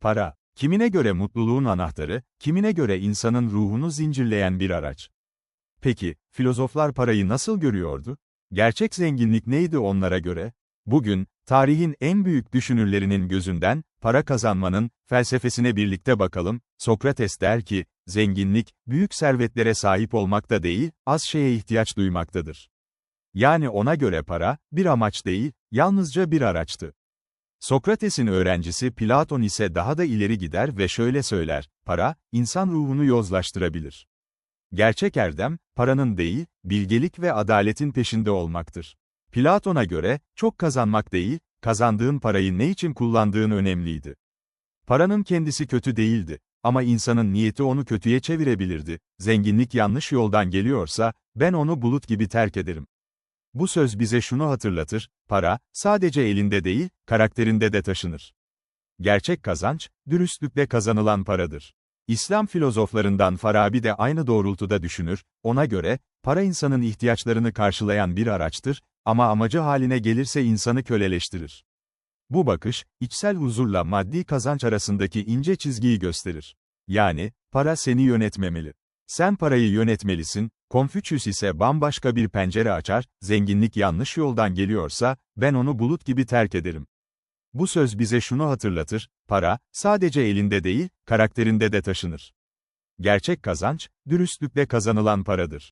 Para, kimine göre mutluluğun anahtarı, kimine göre insanın ruhunu zincirleyen bir araç. Peki, filozoflar parayı nasıl görüyordu? Gerçek zenginlik neydi onlara göre? Bugün, tarihin en büyük düşünürlerinin gözünden, para kazanmanın, felsefesine birlikte bakalım, Sokrates der ki, zenginlik, büyük servetlere sahip olmakta değil, az şeye ihtiyaç duymaktadır. Yani ona göre para, bir amaç değil, yalnızca bir araçtı. Sokrates'in öğrencisi Platon ise daha da ileri gider ve şöyle söyler, para, insan ruhunu yozlaştırabilir. Gerçek erdem, paranın değil, bilgelik ve adaletin peşinde olmaktır. Platon'a göre, çok kazanmak değil, kazandığın parayı ne için kullandığın önemliydi. Paranın kendisi kötü değildi. Ama insanın niyeti onu kötüye çevirebilirdi. Zenginlik yanlış yoldan geliyorsa, ben onu bulut gibi terk ederim. Bu söz bize şunu hatırlatır, para, sadece elinde değil, karakterinde de taşınır. Gerçek kazanç, dürüstlükle kazanılan paradır. İslam filozoflarından Farabi de aynı doğrultuda düşünür, ona göre, para insanın ihtiyaçlarını karşılayan bir araçtır, ama amacı haline gelirse insanı köleleştirir. Bu bakış, içsel huzurla maddi kazanç arasındaki ince çizgiyi gösterir. Yani, para seni yönetmemeli. Sen parayı yönetmelisin, Konfüçyüs ise bambaşka bir pencere açar, zenginlik yanlış yoldan geliyorsa, ben onu bulut gibi terk ederim. Bu söz bize şunu hatırlatır, para, sadece elinde değil, karakterinde de taşınır. Gerçek kazanç, dürüstlükle kazanılan paradır.